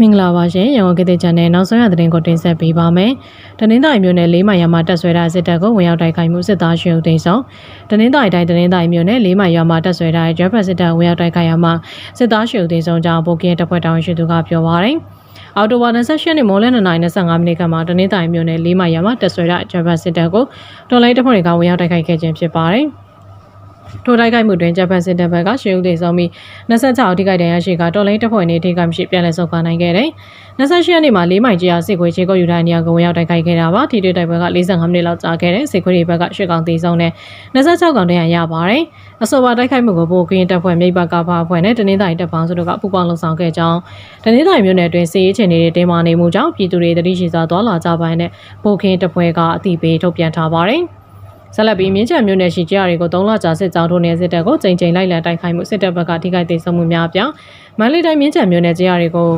မင်္ဂလာပါရှင်ရန်ကုန်ကတဲ့ချန်နယ်နောက်ဆုံးရသတင်းကိုတင်ဆက်ပေးပါမယ်။တနင်္သာရီမြို့နယ်လေးမိုင်ရွာမှာတက်ဆွဲထားစစ်တပ်ကိုဝင်ရောက်တိုက်ခိုက်မှုစစ်သားရှင်ဦးသိန်းဆောင်တနင်္သာရီတိုင်းတနင်္သာရီမြို့နယ်လေးမိုင်ရွာမှာတက်ဆွဲထားတဲ့ဂျပန်စစ်တပ်ဝင်ရောက်တိုက်ခိုက်ရမှာစစ်သားရှင်ဦးသိန်းဆောင်ကြောင့်ပိုကင်းတပ်ဖွဲ့တောင်းရှိသူကပြောပါရယ်။အော်တိုဝါ28ရက်နေ့မိုးလယ်9:25မိနစ်ခန့်မှာတနင်္သာရီမြို့နယ်လေးမိုင်ရွာမှာတက်ဆွဲထားဂျပန်စစ်တပ်ကိုတော်လိုင်းတပ်ဖွဲ့တွေကဝင်ရောက်တိုက်ခိုက်ခဲ့ခြင်းဖြစ်ပါတယ်။ ထိုတိုက်ခိုက်မှုတွင်ဂျပန်စစ်တပ်ဘက်ကရှေ့ဦးသိဆုံးပြီး26အထိခိုက်ဒဏ်ရာရှိကတော်လိုင်းတပ်ဖွဲ့နေထိခိုက်မရှိပြန်လည်ဆုတ်ခွာနိုင်ခဲ့တယ်။28ရက်နေ့မှာ၄မိုင်ကြီးအားစစ်ခွေချေကုတ်ယူထားတဲ့နေရာကိုဝင်ရောက်တိုက်ခိုက်ခဲ့တာပါ။ထိတွေ့တိုက်ပွဲက45မိနစ်လောက်ကြာခဲ့တဲ့စစ်ခွေတွေဘက်ကရှစ်ကောင်သေဆုံးတဲ့26ကောင်ဒဏ်ရာရပါတယ်။အဆိုပါတိုက်ခိုက်မှုကိုဗိုလ်ကင်းတပ်ဖွဲ့မြိတ်ဘက်ကဖားအဖွဲ့နဲ့တနင်္သာရီတပ်ပေါင်းစုတို့ကပူးပေါင်းလှုပ်ဆောင်ခဲ့ကြောင်းတနင်္သာရီမြို့နယ်အတွင်းစစ်ရေးချင်နေတဲ့တင်းမာနေမှုကြောင့်ပြည်သူတွေတတိရှိစွာသွားလာကြပိုင်းနဲ့ဗိုလ်ကင်းတပ်ဖွဲ့ကအသိပေးထုတ်ပြန်ထားပါတယ်။ ဆက်လက်ပြီးမြင်းချံမြို့နယ်ရှိကြရီကို3လကြာစစ်ကြောင်းထိုးနေစစ်တပ်ကိုချိန်ချိန်လိုက်လံတိုက်ခိုက်မှုစစ်တပ်ဘက်ကထိခိုက်ဒေဆုံးမှုများပြမန္တလေးတိုင်းမြင်းချံမြို့နယ်ကြရီကို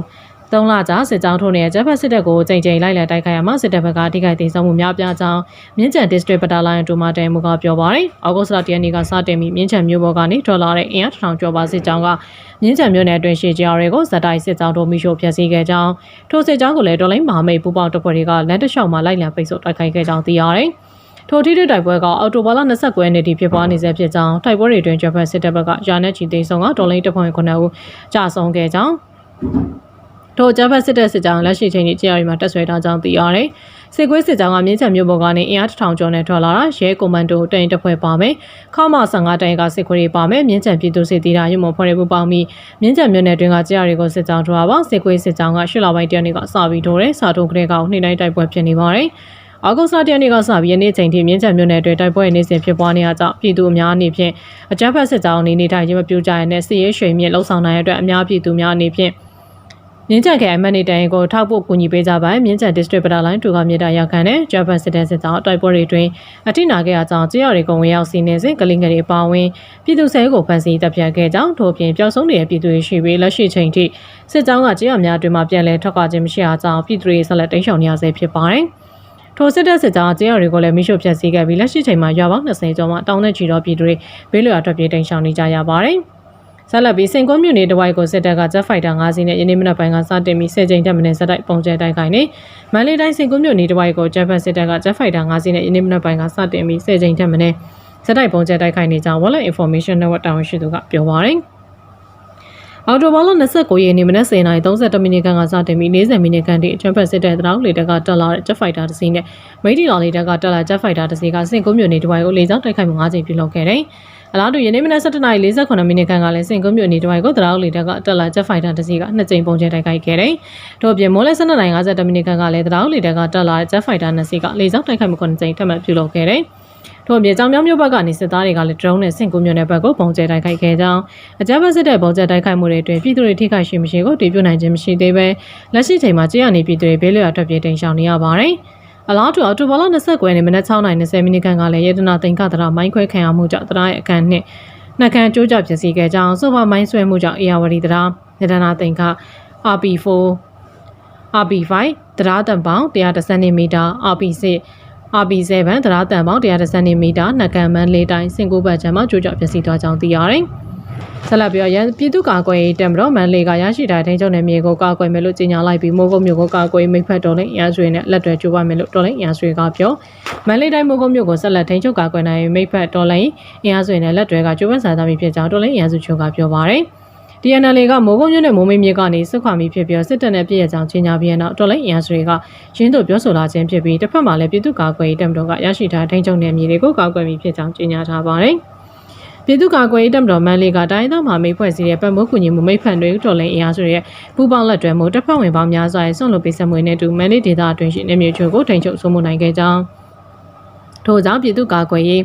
3လကြာစစ်ကြောင်းထိုးနေတဲ့ဂျပန်စစ်တပ်ကိုချိန်ချိန်လိုက်လံတိုက်ခိုက်ရမှာစစ်တပ်ဘက်ကထိခိုက်ဒေဆုံးမှုများပြကြောင်းမြင်းချံ district ပတာလိုင်းဒူမာတဲမူကပြောပါရယ်။ဩဂုတ်လ10ရက်နေ့ကစတင်ပြီးမြင်းချံမြို့ပေါ်ကနေထွက်လာတဲ့အင်အားထောင်ကျော်ပါစစ်ကြောင်းကမြင်းချံမြို့နယ်အတွင်းရှိကြရီကိုဇက်တိုက်စစ်ကြောင်းထိုးမိရှို့ဖျက်ဆီးခဲ့ကြောင်းထိုစစ်ကြောင်းကိုလည်းတော်လိုင်းမဟာမိတ်ပူပေါင်းတပ်ဖွဲ့တွေကလမ်းတစ်လျှောက်မှာလိုက်လံပိတ်ဆို့တိုက်ခိုက်ခဲ့ကြောင်းသိရပါတယ်။ ထိုထိတဲ့တိုက်ပွဲကအော်တိုဘာလ29ရက်နေ့ထိဖြစ်ပွားနေဆဲဖြစ်ကြောင်းတိုက်ပွဲတွေတွင်ဂျပန်စစ်တပ်ဘက်ကယာနဲ့ချီသိမ်းဆုံးကတော်လိုင်းတပ်ဖွဲ့9ဦးကြာဆုံးခဲ့ကြောင်းထိုဂျပန်စစ်တပ်စစ်ကြောင်းလက်ရှိချိန်ကြီးကြာရီမှာတက်ဆွဲထားကြောင်းသိရတယ်။စစ်ကွေးစစ်ကြောင်းကမြင်းချံမြို့ပေါ်ကနေအင်အားတစ်ထောင်ကျော်နဲ့ထွက်လာတာရဲကွန်မန်ဒိုတိုင်တပ်ဖွဲ့ပါမယ်။ခေါမ15တိုင်ကစစ်ခွေတွေပါမယ်။မြင်းချံပြည်သူစစ်တီတာရုံမဖွဲ့ရပူပေါင်းပြီးမြင်းချံမြို့နယ်တွင်းကကြာရီကိုစစ်ကြောင်းထွားပါစစ်ကွေးစစ်ကြောင်းကရှစ်လပိုင်းတရက်နေ့ကစပြီးထိုးတယ်။စာထုံးကလေးကောင်နှိမ့်တိုင်းတိုက်ပွဲဖြစ်နေပါတယ်။ အောက်ဂုတ်လတရက်နေ့ကစပြီးယနေ့ချိန်ထိမြင်းချံမြို့နယ်အတွင်းတိုက်ပွဲနေစဉ်ဖြစ်ပွားနေရကြောင်းပြည်သူအများအနေဖြင့်အကြမ်းဖက်စစ်ကြောင်းအနေနဲ့ထိုင်ခြင်းမပြုကြရတဲ့စစ်ရေးရွှေမြင့်လှုပ်ဆောင်နိုင်ရတဲ့အများပြည်သူများအနေဖြင့်မြင်းချံခရိုင်မန်နေတိုင်ကိုထောက်ဖို့ကူညီပေးကြပါမြင်းချံ district ပတာလိုင်းတူကမြေတာရောက်ခံတဲ့ဂျပန်စစ်တပ်စစ်ကြောင်းတိုက်ပွဲတွေတွင်အထိနာခဲ့အကြောင်းကြေးရတွေကိုဝင်ရောက်စီးနေစဉ်ကလင်ငယ်တွေအပါအဝင်ပြည်သူဆဲကိုဖမ်းဆီးတပ်ဖြတ်ခဲ့ကြောင်းထို့ပြင်ပျောက်ဆုံးနေတဲ့ပြည်သူတွေရှိပြီးလက်ရှိချိန်ထိစစ်ကြောင်းကကြေးရများအတွင်းမှာပြန်လည်ထွက်ခွာခြင်းမရှိအောင်ကြောင်းပြည်သူတွေဆက်လက်တိမ်းရှောင်နေရဆဲဖြစ်ပါတယ်။ ထိုစစ်တပ်စစ်ကြောင်းကြေးရတွေကိုလည်းမိရှုဖျက်ဆီးခဲ့ပြီးလက်ရှိချိန်မှာရွာပေါင်း20ကျော်မှတောင်းတဲ့ချီတော်ပြည်သူတွေဘေးလွတ်ထွက်ပြေးတိမ်းရှောင်နေကြရပါတယ်။ဆက်လက်ပြီးစင်ကွန်းမြို့နယ်တဝိုက်ကိုစစ်တပ်က Jet Fighter 5စီးနဲ့ယနေ့မနက်ပိုင်းကစတင်ပြီး10ကြိမ်တက်မင်းဆက်တိုက်ပုံကျဲတိုက်ခိုက်နေမန္တလေးတိုင်းစင်ကွန်းမြို့နယ်တဝိုက်ကို Jet စစ်တပ်က Jet Fighter 5စီးနဲ့ယနေ့မနက်ပိုင်းကစတင်ပြီး10ကြိမ်တက်မင်းဆက်တိုက်ပုံကျဲတိုက်ခိုက်နေကြောင်း Wallet Information Network တာဝန်ရှိသူကပြောပါရယ် အော်တိုဘာလ29ရက်နေ့မနက်10:32မိနစ်ခန့်ကစတင်ပြီး40မိနစ်ခန့်ထိအချမ်းဖက်စစ်တဲ့တောင်းလေတက်ကတက်လာတဲ့ Jet Fighter တစ်စီးနဲ့မိတီလော်လေတက်ကတက်လာ Jet Fighter တစ်စီးကစင်ကုန်းမြို့နယ်တဝိုက်ကိုလေကြောင်းတိုက်ခိုက်မှု၅ကြိမ်ပြုလုပ်ခဲ့တယ်။အလားတူယနေ့မနက်7:48မိနစ်ခန့်ကလည်းစင်ကုန်းမြို့နေတဝိုက်ကိုတရောက်လေတက်ကတက်လာ Jet Fighter တစ်စီးကနှစ်ကြိမ်ပုံကျဲတိုက်ခိုက်ခဲ့တယ်။ထို့အပြင်မိုးလဲ7:52မိနစ်ခန့်ကလည်းတရောက်လေတက်ကတက်လာ Jet Fighter နှစ်စီးကလေကြောင်းတိုက်ခိုက်မှု9ကြိမ်ထပ်မံပြုလုပ်ခဲ့တယ်။ ထို့အပြင်ကြောင်မြောင်းမြို့ဘက်ကနေစစ်သားတွေကလည်း drone နဲ့စင်ကူမြို့နယ်ဘက်ကိုပုံကျဲတိုက်ခိုက်ခဲ့ကြောင်းအကြမ်းဖက်စစ်တဲ့ပုံကျဲတိုက်ခိုက်မှုတွေအတွင်းပြည်သူတွေထိခိုက်ရှိမရှိကိုတည်ပြုနိုင်ခြင်းမရှိသေးဘဲလက်ရှိချိန်မှာကြေးရနေပြည်သူတွေဘေးလွတ်ထွက်ပြေးတိမ်းရှောင်နေရပါတယ်။အလားတူအော်တိုဘာလ29ရက်နေ့မနက်6:20မိနစ်ခန့်ကလည်းရေတနာတင်ကတရာမိုင်းခွဲခံရမှုကြောင့်တရာရဲ့အခန်းနှစ်နှက်ခမ်းကျိုးကျပျက်စီးခဲ့ကြောင်းဆိုပါမိုင်းဆွဲမှုကြောင့်အေယာဝတီတရာရေတနာတင်က RP4 RP5 တရာတန်ပေါင်း110မီတာ RP6 RP7 တရာတန်ပေါင်း110မီတာနှက်ကံမန်းလေးတိုင်းစင်ကိုဘတ်ချမ်းမှာကျိုးကျပျက်စီးသွားကြောင်းသိရတယ်။ဆက်လက်ပြီးရန်ပြည်သူ့ကာကွယ်ရေးတပ်မတော်မန်လေးကရရှိတဲ့ထိန်းချုပ်နယ်မြေကိုကာကွယ်မယ်လို့ကြေညာလိုက်ပြီးမိုးကုတ်မြို့ကိုကာကွယ်မိဖက်တော်လိန်အင်အားစုနဲ့လက်တွဲကြိုးပမ်းမယ်လို့တော်လိန်အင်အားစုကပြောမန်လေးတိုင်းမိုးကုတ်မြို့ကိုဆက်လက်ထိန်းချုပ်ကာကွယ်နိုင်မိဖက်တော်လိန်အင်အားစုနဲ့လက်တွဲကကြိုးပမ်းစာသားမိဖြစ်ကြောင်းတော်လိန်အင်အားစုချုပ်ကပြောပါတယ် DNL ကမိုးကုတ်မြို့နယ်မိုးမိတ်မြစ်ကနေစစ်ခွာမိဖြစ်ပြီးစစ်တပ်နဲ့ပြည်ရကြောင်ချင်းညာပြီးနောက်တော်လိုင်းအင်အားစုတွေကရင်းတို့ပြောဆိုလာခြင်းဖြစ်ပြီးတစ်ဖက်မှာလည်းပြည်သူ့ကာကွယ်ရေးတပ်မတော်ကရရှိထားထိန်းချုပ်နယ်မြေတွေကိုကာကွယ်မိဖြစ်ကြောင်းကြေညာထားပါတယ်။ပြည်သူ့ကာကွယ်ရေးတပ်မတော်မန်းလေးကတိုင်းသားမှာမိဖွဲ့စည်းတဲ့ပတ်မိုးကူညီမှုမိဖန်တွေတော်လှန်အင်အားစုရဲ့ပူးပေါင်းလက်တွဲမှုတပ်ဖွဲ့ဝင်ပေါင်းများစွာရဲ့ဆွန့်လွတ်ပေးဆက်မှုနဲ့တူမန်းလေးဒေသအတွင်းရှိနေမျိုးချို့ကိုထိန်းချုပ်ဆုံးမနိုင်ခဲ့ကြောင်းထို့ကြောင့်ပြည်သူ့ကာကွယ်ရေး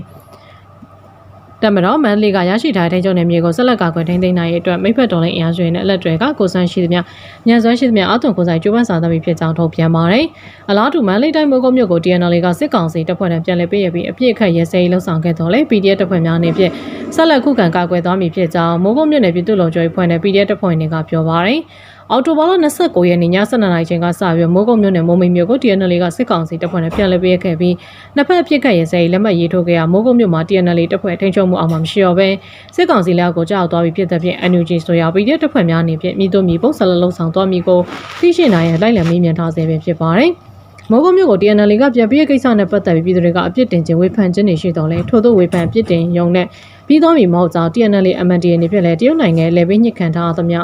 တမတော်မန်လေးကရရှိထားတဲ့ထိန်းချုပ်နယ်မြေကိုဆက်လက်ကာကွယ်ထိန်းသိမ်းနိုင်ရေးအတွက်မိဖက်တော်လိုင်းအင်အားစုတွေနဲ့အလက်တွေကကိုစန်းရှိသမျှညံစွမ်းရှိသမျှအသွင်ကိုဆိုင်ကျိုးပန်းစာသမိဖြစ်ကြောင်းထုတ်ပြန်ပါတယ်။အလားတူမန်လေးတိုင်းမိုးကုတ်မြို့ကို TNL ကစစ်ကောင်စီတပ်ဖွဲ့နဲ့ပြန်လည်ပေးရပြီးအပြစ်ခတ်ရဲစဲရေးလှုပ်ဆောင်ခဲ့တော်လဲ PDF တပ်ဖွဲ့များအနေဖြင့်ဆက်လက်ခုခံကာကွယ်သွားမည်ဖြစ်ကြောင်းမိုးကုတ်မြို့နယ်ပြည်သူ့လုံခြုံရေးဖွဲ့နဲ့ PDF တပ်ဖွဲ့တွေကပြောပါတယ်။ အော်တိုဘာလ29ရက်နေ့ည7:00နာရီချိန်ကစပြီးမိုးကုတ်မြို့နယ်မိုးမိတ်မြို့ကို TNL ကစစ်ကောင်စီတပ်ဖွဲ့နဲ့ပြန်လည်ပေးခဲ့ပြီးနှစ်ဖက်အပြစ်ခတ်ရဲစဲလက်မှတ်ရေးထိုးခဲ့ရမိုးကုတ်မြို့မှာ TNL တပ်ဖွဲ့ထိန်းချုပ်မှုအောက်မှာမရှိတော့ဘဲစစ်ကောင်စီလက်အောက်ကိုကြောက်သွားပြီးဖြစ်တဲ့ဖြင့် NUG ဆိုရာ PDF တပ်ဖွဲ့များအနေဖြင့်မိတို့မီပုံစံလုံးလုံးဆောင်သွားမိကိုသိရှိနိုင်ရန်လိုက်လံမေးမြန်းထားဆဲပဲဖြစ်ပါတယ်။မိုးကုတ်မြို့ကို TNL ကပြန်ပြေးကိစ္စနဲ့ပတ်သက်ပြီးပြည်သူတွေကအပြစ်တင်ခြင်းဝေဖန်ခြင်းတွေရှိတော်လဲထို့သောဝေဖန်အပြစ်တင်ရုံနဲ့ပြီးသောမီမဟုတ်ကြောင်း TNL MNDA နေဖြစ်လဲတရုတ်နိုင်ငံလေဘေးညှစ်ခံထားသမျှ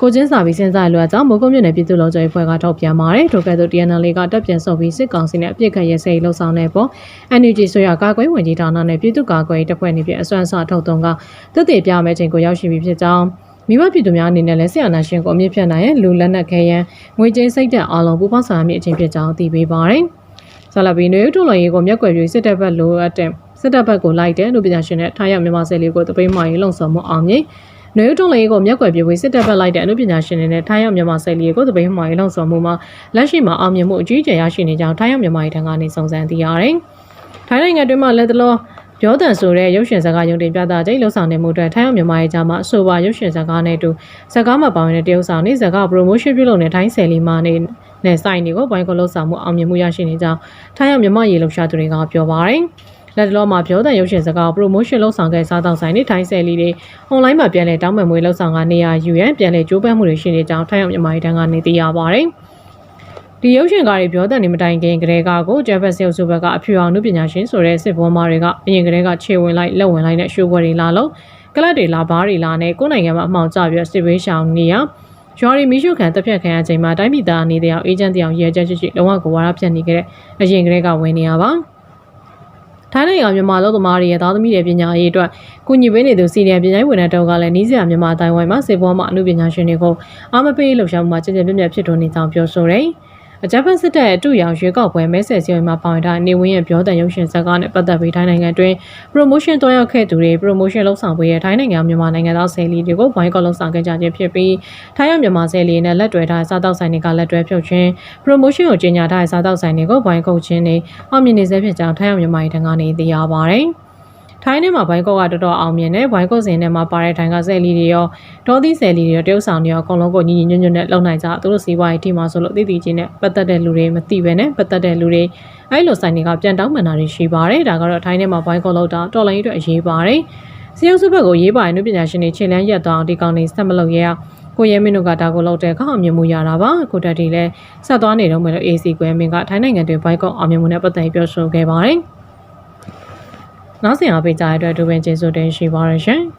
ကိုချင်းစာပြီးစဉ်းစားလွှဲကြောင်းမိုးကုတ်မြို့နယ်ပြည်သူ့လုံခြုံရေးဖွဲ့ကထောက်ပြန်ပါတယ်ထို့ကဲ့သို့ TNL ကတပ်ပြန်ဆုပ်ပြီးစစ်ကောင်စီနဲ့အပြစ်ခတ်ရဲစဲလှုပ်ဆောင်တဲ့ပေါ် NUG ဆိုရကာကွယ်ဝင်ကြီးဌာနနဲ့ပြည်သူ့ကာကွယ်ရေးတပ်ဖွဲ့နေပြအစွမ်းအစထုတ်သွင်းကတက်တည်ပြမယ့်ချိန်ကိုရောက်ရှိပြီဖြစ်ကြောင်းမိဘပြည်သူများအနေနဲ့လည်းဆရာနာရှင်ကိုအမြင့်ဖြတ်နိုင်ရဲ့လူလက်နက်ခဲယမ်းငွေကြေးစိတ်တက်အားလုံးပူးပေါင်းဆောင်ရွက်မိအချင်းဖြစ်ကြောင်းသိပေးပါရယ်။ဆလာဘီနွေထုတ်လွှင့်ရေးကိုမျက်ကွယ်ပြီးစစ်တပ်ဘက်လိုအပ်တဲ့စစ်တပ်ဘက်ကိုလိုက်တဲ့လူပညာရှင်နဲ့ထားရောက်မြန်မာဆယ်လေးကိုတပိမှရေးလုံဆောင်မှုအောင်မြင် နွေထုတ်လွှင့်ရေးကိုမျက်ကွယ်ပြီးစစ်တပ်ဘက်လိုက်တဲ့အမှုပညာရှင်တွေနဲ့ထားရောက်မြန်မာဆယ်လေးကိုတပိမှရေးလုံဆောင်မှုမှာလက်ရှိမှာအောင်မြင်မှုအကြီးအကျယ်ရရှိနေကြောင်းထားရောက်မြန်မာရေးထံကနေစုံစမ်းသိရတယ်။ထိုင်းနိုင်ငံတွင်းမှာလက်တလောပြောတန်ဆိုတဲ့ရုပ်ရှင်ဇာတ်ကားရုံတင်ပြသချိန်လှုပ်ဆောင်နေမှုအတွက်ထိုင်းအောင်မြန်မာရေးကြားမှာအဆိုပါရုပ်ရှင်ဇာတ်ကားနဲ့အတူဇာတ်ကားမှာပါဝင်တဲ့တရုတ်ဆောင်နေဇာတ်ကား promotion ပြုလုပ်နေထိုင်းဆယ်လီမာနေနဲ့စိုက်နေကိုဘိုင်းကိုလှုပ်ဆောင်မှုအောင်မြင်မှုရရှိနေကြောင်းထိုင်းအောင်မြန်မာရေးလှုပ်ရှားသူတွေကပြောပါတယ်။ လက်တလောမှာပြောတဲ့ရုပ်ရှင်စကား promotion လုပ်ဆောင်ခဲ့စားတောက်ဆိုင်နေထိုင်းဆယ်လီတွေ online မှာပြန်လည်တောင်းပန်မွေးလှုပ်ဆောင်ကနေရာယူရန်ပြန်လည်ကြိုးပမ်းမှုတွေရှိနေကြောင်းထိုင်းအောင်မြန်မာရေးတန်းကနေသိရပါတယ်။ဒီရုပ်ရှင်ကားတွေပြောတဲ့နေမတိုင်ခင်ကလေးကကိုဂျက်ဖက်ဆယ်ဆူဘက်ကအဖြူအောင်နုပညာရှင်ဆိုတဲ့စစ်ဘောမားတွေကအရင်ကလေးကခြေဝင်လိုက်လက်ဝင်လိုက်နဲ့ရှိုးပွဲတွေလာလို့ကလပ်တွေလာဘားတွေလာနဲ့ကိုယ်နိုင်ငံမှာအမှောင်ကျပြီးစစ်ဘေးရှောင်နေရရွာရီမီရှုခံတပ်ဖြတ်ခံရချိန်မှာတိုင်းပြည်သားအနေနဲ့အောင်အေဂျင့်တယောက်ရဲချက်ချစ်ချစ်လုံးဝကိုဝါရဖြတ်နေခဲ့တဲ့အရင်ကလေးကဝင်နေရပါ ထိုင်းနိုင်ငံမြန်မာလူသမားတွေရဲ့သားသမီးတွေပညာရေးအတွက်ကုညီပေးနေသူစီနီယံပညာရေးဝန်ထမ်းတောက်ကလည်းနီးစရာမြန်မာတိုင်းဝိုင်းမှာစေဘောမှာအမှုပညာရှင်တွေကိုအားမပေးလှုပ်ရှားမှုမှာကြင်ကြင်ပြည့်ပြည့်ဖြစ်ထွန်းနေကြောင်းပြောဆိုတယ်။ အကြမ်းဖက်စစ်တပ်ရဲ့အတူရောင်ရွေးကောက်ပွဲမဲဆယ်စီဝင်မှာပါဝင်ထားနေဝင်းရဲ့ပြောတဲ့ရုပ်ရှင်ဇာတ်ကားနဲ့ပတ်သက်ပြီးထိုင်းနိုင်ငံတွင် promotion တွားရောက်ခဲ့သူတွေ promotion လုပ်ဆောင်ပေးရထိုင်းနိုင်ငံမြန်မာနိုင်ငံသားဆယ်လီတွေကိုဘိုင်းကောက်လုပ်ဆောင်ခဲ့ကြခြင်းဖြစ်ပြီးထိုင်းရမြန်မာဆယ်လီနဲ့လက်တွဲထားစားတောက်ဆိုင်တွေကလက်တွဲဖြုတ်ခြင်း promotion ကိုကြီးညာထားတဲ့စားတောက်ဆိုင်တွေကိုဘိုင်းကုတ်ခြင်းတွေအောင်မြင်နေစေဖြစ်ကြောင်းထိုင်းရမြန်မာနိုင်ငံကနေသိရပါတယ်။ ထိုင်းထဲမှာဘိုင်ကော့ကတော်တော်အောင်မြင်တယ်ဘိုင်ကော့စင်ထဲမှာပါတဲ့ထိုင်ကဆယ်လီတွေရောဒေါသီဆယ်လီတွေရောတရုတ်ဆောင်တွေရောအကုန်လုံးကိုညီညီညွတ်ညွတ်နဲ့လုံနိုင်ကြသူတို့စီးပွားရေးထိမှာဆိုလို့အသိသိချင်းနဲ့ပတ်သက်တဲ့လူတွေမသိပဲနဲ့ပတ်သက်တဲ့လူတွေအဲ့လိုဆိုင်တွေကပြန်တောင်းပန်တာတွေရှိပါတယ်ဒါကတော့ထိုင်းထဲမှာဘိုင်ကော့လောက်တာတော်လိုင်းအတွက်အရေးပါတယ်စီယုံစုဘက်ကိုရေးပါရင်နုပညာရှင်တွေခြေလန်းရက်သွားအောင်ဒီကောင်တွေဆက်မလုပ်ရအောင်ကိုရဲမင်းတို့ကဒါကိုလောက်တဲ့ခေါအောင်မြင်မှုရတာပါကိုတက်တီလည်းဆက်သွားနေတော့မယ်လို့ AC ကွဲမင်းကထိုင်းနိုင်ငံတွင်ဘိုက်ကော့အောင်မြင်မှုနဲ့ပတ်သက်ပြောဆိုခဲ့ပါတယ် နောက်ဆင်အားပေးကြတဲ့အတွက်ဒူပင်ကျေးဇူးတင်ရှိပါရရှင်